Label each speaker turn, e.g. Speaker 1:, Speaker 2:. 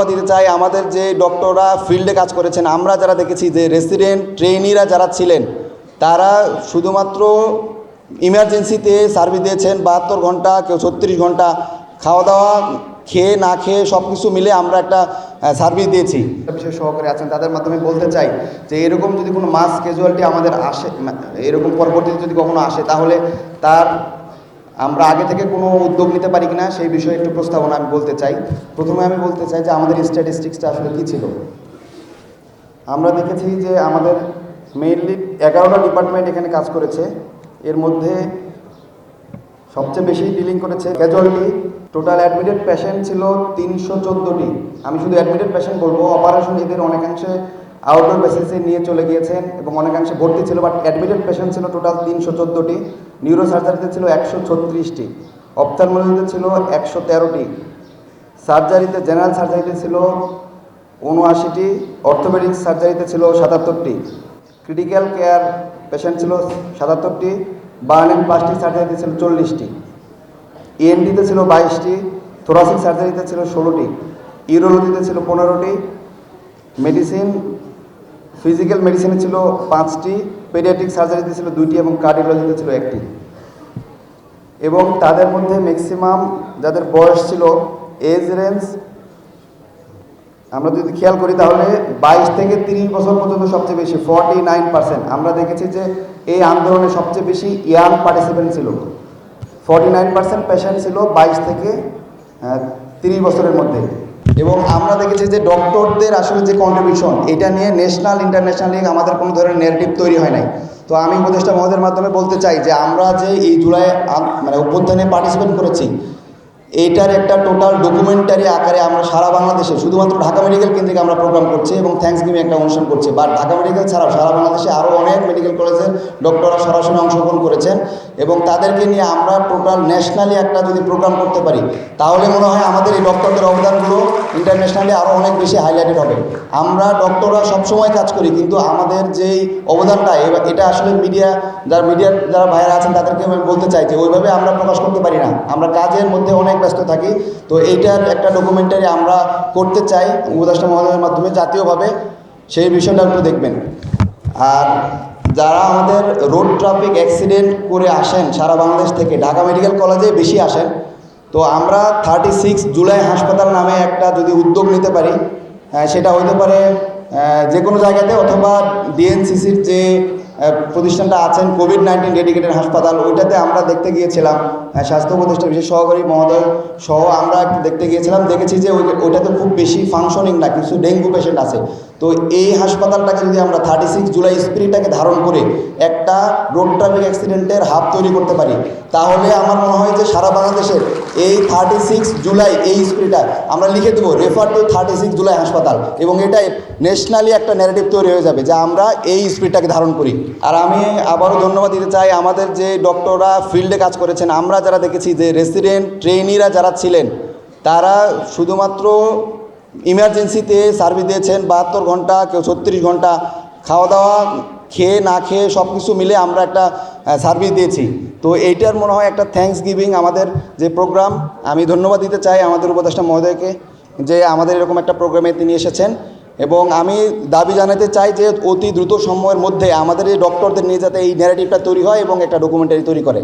Speaker 1: ধন্যবাদ দিতে চাই। আমাদের যে ডক্টররা ফিল্ডে কাজ করেছেন, আমরা যারা দেখেছি যে রেসিডেন্ট ট্রেনিরা যারা ছিলেন, তারা শুধুমাত্র ইমার্জেন্সিতে সার্ভিস দিয়েছেন, বাহাত্তর ঘণ্টা, কেউ ছত্রিশ ঘণ্টা খাওয়া দাওয়া খেয়ে, না খেয়ে সব কিছু মিলে আমরা একটা সার্ভিস দিয়েছি। বিশেষ সহকারে আছেন, তাদের মাধ্যমে বলতে চাই যে এরকম যদি কোনো মাস ক্যাজুয়ালিটি আমাদের আসে, এরকম পরবর্তীতে যদি কখনো আসে, তাহলে তার আমরা আগে থেকে কোনো উদ্যোগ নিতে পারি কিনা সেই বিষয়ে একটু প্রস্তাবনা আমি বলতে চাই। প্রথমে আমি বলতে চাই যে আমাদের স্ট্যাটিস্টিক্সটা আসলে কী ছিল? আমরা দেখেছি যে আমাদের মেইনলি এগারোটা ডিপার্টমেন্ট এখানে কাজ করেছে। এর মধ্যে সবচেয়ে বেশি ডিলিং করেছে ক্যাজুয়ালিটি টোটাল অ্যাডমিটেড পেশেন্ট ছিল তিনশো চোদ্দোটি। আমি শুধু অ্যাডমিটেড পেশেন্ট বলব অপারেশন এদের অনেকাংশে আউটডোর বেসিসে নিয়ে চলে গিয়েছেন এবং অনেকাংশে ভর্তি ছিল বাট অ্যাডমিটেড পেশেন্ট ছিল টোটাল তিনশো চোদ্দোটি নিউরো সার্জারিতে ছিল একশো ছত্রিশটি অপথালমোলজিতে ছিল একশো তেরোটি সার্জারিতে জেনারেল সার্জারিতে ছিল উনআশিটি অর্থোপেডিক সার্জারিতে ছিল সাতাত্তরটি ক্রিটিক্যাল কেয়ার পেশেন্ট ছিল সাতাত্তরটি বার্ন অ্যান্ড প্লাস্টিক সার্জারিতে ছিল চল্লিশটি ইএনডিতে ছিল বাইশটি থোরাসিক সার্জারিতে ছিল ষোলোটি ইউরোলজিতে ছিল পনেরোটি মেডিসিন ফিজিক্যাল মেডিসিনে ছিল পাঁচটি পেডিয়াট্রিক সার্জারিতে ছিল দুইটি এবং কার্ডিওলজিতে ছিল একটি। এবং তাদের মধ্যে ম্যাক্সিমাম যাদের বয়স ছিল এজ রেঞ্জ আমরা যদি খেয়াল করি তাহলে বাইশ থেকে তিরিশ বছর পর্যন্ত সবচেয়ে বেশি ফর্টি নাইন পার্সেন্ট আমরা দেখেছি যে এই আন্দোলনে সবচেয়ে বেশি ইয়াং পার্টিসিপেন্ট ছিল। ফর্টি নাইন পার্সেন্ট পেশেন্ট ছিল বাইশ থেকে তিরিশ বছরের মধ্যে। এবং আমরা দেখেছি যে ডক্টরদের আসলে যে কন্ট্রিবিউশন এটা নিয়ে ন্যাশনাল ইন্টারন্যাশনালি আমাদের কোনো ধরনের নেগেটিভ তৈরি হয় নাই। তো আমি উপদেষ্টা মহোদয়ের মাধ্যমে বলতে চাই যে আমরা যে এই জুলাই মানে অভ্যুত্থানে পার্টিসিপেট করেছি এইটার একটা টোটাল ডকুমেন্টারি আকারে আমরা সারা বাংলাদেশে, শুধুমাত্র ঢাকা মেডিকেল কেন্দ্রিক আমরা প্রোগ্রাম করছি এবং থ্যাঙ্কস গিভিং একটা অনুষ্ঠান করছি। বাট ঢাকা মেডিকেল ছাড়াও সারা বাংলাদেশে আরও অনেক মেডিকেল কলেজের ডক্টররা সরাসরি অংশগ্রহণ করেছেন এবং তাদেরকে নিয়ে আমরা টোটাল ন্যাশনালি একটা যদি প্রোগ্রাম করতে পারি, তাহলে মনে হয় আমাদের এই ডক্টরদের অবদানগুলো ইন্টারন্যাশনালি আরও অনেক বেশি হাইলাইটেড হবে। আমরা ডক্টররা সবসময় কাজ করি, কিন্তু আমাদের যেই অবদানটা এটা আসলে মিডিয়া যারা মিডিয়ার যারা ভাইরা আছেন তাদেরকে আমি বলতে চাই যে, ওইভাবে আমরা প্রকাশ করতে পারি না। আমরা কাজের মধ্যে অনেক ব্যস্ত থাকি, তো এইটার একটা ডকুমেন্টারি আমরা করতে চাই উপদেষ্টা মহোদয়ের মাধ্যমে জাতীয়ভাবে। সেই বিষয়টা একটু দেখবেন। আর যারা আমাদের রোড ট্রাফিক অ্যাক্সিডেন্ট করে আসেন সারা বাংলাদেশ থেকে, ঢাকা মেডিকেল কলেজে বেশি আসেন তো আমরা থার্টি সিক্স জুলাই হাসপাতাল নামে একটা যদি উদ্যোগ নিতে পারি সেটা হতে পারে যে কোনো জায়গাতে অথবা ডিএনসিসির যে প্রতিষ্ঠানটা আছেন কোভিড নাইন্টিন ডেডিকেটেড হাসপাতাল, ওইটাতে আমরা দেখতে গিয়েছিলাম। স্বাস্থ্য উপদেষ্টা, বিশেষ সহকারী মহোদয় সহ আমরা দেখতে গিয়েছিলাম। দেখেছি যে ওই ওইটাতে খুব বেশি ফাংশনিং না, কিছু ডেঙ্গু পেশেন্ট আছে। তো এই হাসপাতালটাকে যদি আমরা থার্টি সিক্স জুলাই স্পিরিটটাকে ধারণ করে একটা রোড ট্রাফিক অ্যাক্সিডেন্টের হাব তৈরি করতে পারি, তাহলে আমার মনে হয় যে সারা বাংলাদেশের এই থার্টি সিক্স জুলাই এই স্পিরিটটা আমরা লিখে দেবো refer to thirty six July হাসপাতাল। এবং এটাই ন্যাশনালি একটা ন্যারেটিভ তৈরি হয়ে যাবে যে আমরা এই স্পিরিটটাকে ধারণ করি। আর আমি আবারও ধন্যবাদ দিতে চাই আমাদের যে ডক্টররা ফিল্ডে কাজ করেছেন, আমরা যারা দেখেছি যে রেসিডেন্ট ট্রেনিরা যারা ছিলেন, তারা শুধুমাত্র ইমার্জেন্সিতে সার্ভিস দিয়েছেন, বাহাত্তর ঘণ্টা, কেউ ছত্রিশ ঘণ্টা খাওয়া দাওয়া খেয়ে, না খেয়ে সব কিছু মিলে আমরা একটা সার্ভিস দিয়েছি। তো এইটার মনে হয় একটা থ্যাঙ্কস গিভিং আমাদের যে প্রোগ্রাম আমি ধন্যবাদ দিতে চাই আমাদের উপদেষ্টা মহোদয়কে যে আমাদের এরকম একটা প্রোগ্রামে তিনি এসেছেন। এবং আমি দাবি জানাতে চাই যে অতি দ্রুত সময়ের মধ্যে আমাদের এই ডক্টরদের নিয়ে যাতে এই ন্যারেটিভটা তৈরি হয় এবং একটা ডকুমেন্টারি তৈরি করে।